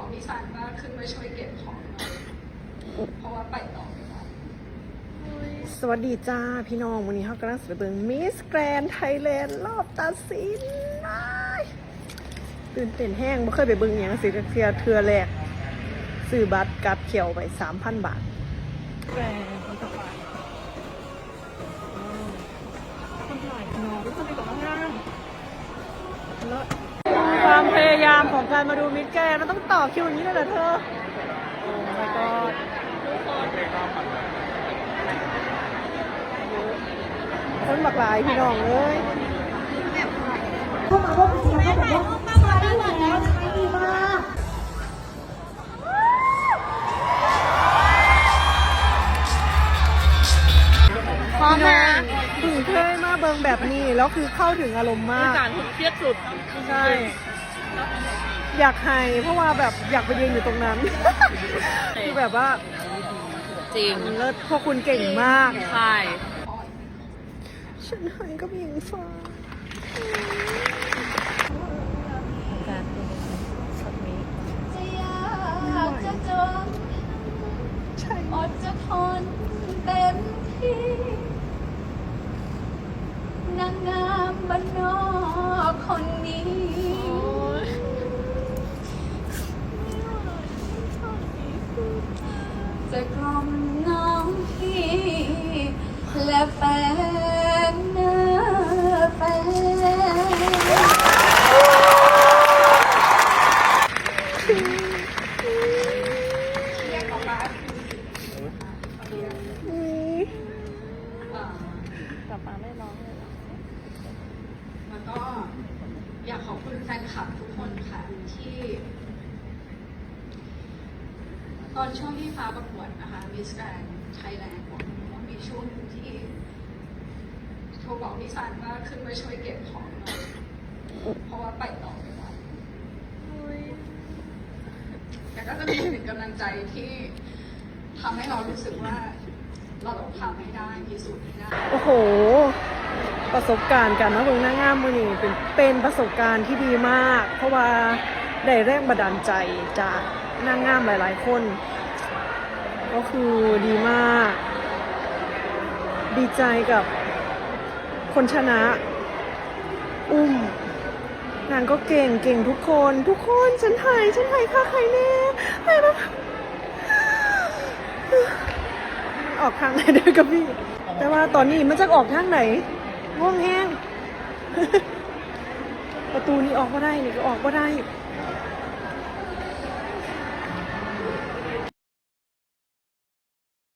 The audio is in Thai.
บอกพี่ซันว่าขึ้นมาช่วยเก็บของหน่อยเพราะว่าไปต่อไม่ได้สวัสดีจ้าพี่น้อง วันนี้เขากำลังจะไปเบิ่งมิสแกรนไทยแลนด์รอบตัดสินอ้ายตื่นเต้นแห้งไม่เคยไปเบิ่งอย่างสิเทือเทือแรกซื้อบัตรกัดเขียวไปสามพันบาทแกรนคนต่อไปคนายามของการมาดูมิสแกรนด์มันต้องต่อคิวอย่างนี้เลยเหรอเธอ โอ้ my god คนบักหลายพี่น้องเลยเข้ามาร่วมเสียงเขาบอกว่ามาได้หมดแล้วใช้ดีมากพร้อมนะถึงเคยมาเบิงแบบนี้ แล้วคือเข้าถึงอารมณ์มากการเครียดสุด ใช่ อยากให้เพราะว่าแบบอยากไปยืนอยู่ตรงนั้น คือแบบว่าจริงเลิศพวกคุณเก่งมาก ใช่ ฉันให้กับหญิงฟ้าการช็อตนี้จะยากจะจนใช่อดจะทน จะกล่อมน้องพี่ และแฟนเนอแฟน กลับมาไม่ร้องเลยแล้วก็อยากขอบคุณแฟนคลับทุกคนค่ะที่ ตอนช่วงที่ฟ้าประกวดนะคะมิสแกรนไทยแลนด์บอกว่ามีช่วงหนึ่งที่โทรบอกพี่ซันว่าขึ้นมาช่วยเก็บของหน่อยเพราะว่าไปต่อไม่ได้แต่ก็จะมีหนึ่งกำลังใจที่ทำให้เรารู้สึกว่า เราต้องทำให้ได้พิสูจน์ให้ได้ โอ้โห ประสบการณ์การมาเบิ่งนางงามมือนี่เป็นเป็นประสบการณ์ที่ดีมาก เพราะว่าได้แรงบันดาลใจจาก นางงามหลาย ๆ คน ก็คือดีมาก ดีใจกับคนชนะ อุ้ม นางก็เก่งเก่งทุกคน ทุกคนฉันไทยฉันไทยค่ะใครแน่ไทยแบบออกทางไหนเด้อกับพี่ แต่ว่าตอนนี้มันจะออกทางไหนง่วงแห้งประตูนี้ออกก็ได้นี่ก็ออกก็ได้